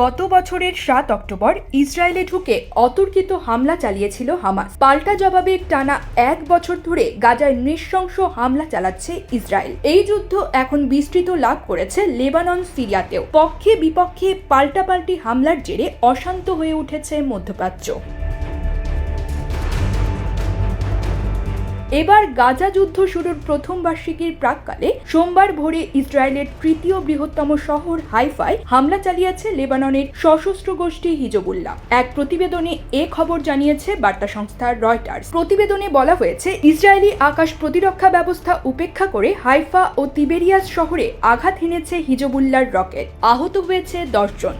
গত বছরের সাত অক্টোবর ইসরায়েলে ঢুকে অতর্কিত হামলা চালিয়েছিল হামাস। পাল্টা জবাবে টানা এক বছর ধরে গাজায় নৃশংস হামলা চালাচ্ছে ইসরায়েল। এই যুদ্ধ এখন বিস্তৃত লাভ করেছে লেবানন, সিরিয়াতেও। পক্ষে বিপক্ষে পাল্টাপাল্টি হামলার জেরে অশান্ত হয়ে উঠেছে মধ্যপ্রাচ্য। এবার গাজা যুদ্ধ শুরুর প্রথম বার্ষিকীর প্রাককালে সোমবার ভোরে ইসরায়েলের তৃতীয় বৃহত্তম শহর হাইফায় হামলা চালিয়েছে লেবাননের সশস্ত্র গোষ্ঠী হিজবুল্লাহ। এক প্রতিবেদনে এ খবর জানিয়েছে বার্তা সংস্থা রয়টার্স। প্রতিবেদনে বলা হয়েছে, ইসরায়েলি আকাশ প্রতিরক্ষা ব্যবস্থা উপেক্ষা করে হাইফা ও তিবেরিয়াস শহরে আঘাত হেনেছে হিজবুল্লাহর রকেট। আহত হয়েছে দশজন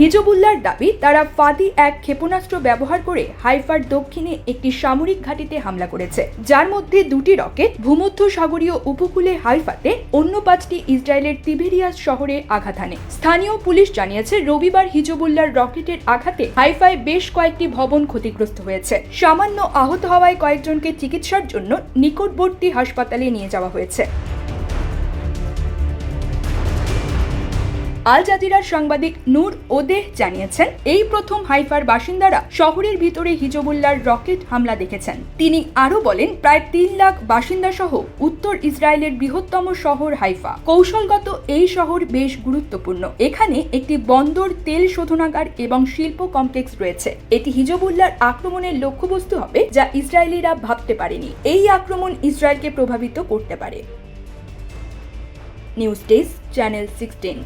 হিজবুল্লাহর দাবি, তারা ফাদি এক ক্ষেপণাস্ত্র ব্যবহার করে হাইফার দক্ষিণে একটি সামরিক ঘাঁটিতে হামলা করেছে। যার মধ্যে দুটি রকেট ভূমধ্য সাগরীয় উপকূলে হাইফাতে, অন্য পাঁচটি ইসরায়েলের তিবেরিয়াস শহরে আঘাত হানে। স্থানীয় পুলিশ জানিয়েছে, রবিবার হিজবুল্লাহর রকেটের আঘাতে হাইফায় বেশ কয়েকটি ভবন ক্ষতিগ্রস্ত হয়েছে। সামান্য আহত হওয়ায় কয়েকজনকে চিকিৎসার জন্য নিকটবর্তী হাসপাতালে নিয়ে যাওয়া হয়েছে। আল জাজিরার সাংবাদিক নূর ওদেহ জানিয়েছেন, এই প্রথম হাইফার বাসিন্দারা শহরের ভিতরে হিজবুল্লার রকেট হামলা দেখেছেন। তিনি আরও বলেন, প্রায় তিন লাখ বাসিন্দা সহ উত্তর ইসরায়েলের বৃহত্তম শহর হাইফা। কৌশলগত এই শহর বেশ গুরুত্বপূর্ণ। এখানে একটি বন্দর, তেল শোধনাগার এবং শিল্প কমপ্লেক্স রয়েছে। এটি হিজবুল্লার আক্রমণের লক্ষ্যবস্তু হবে, যা ইসরায়েলিরা ভাবতে পারেনি। এই আক্রমণ ইসরায়েলকে প্রভাবিত করতে পারে। News desk, channel sixteen.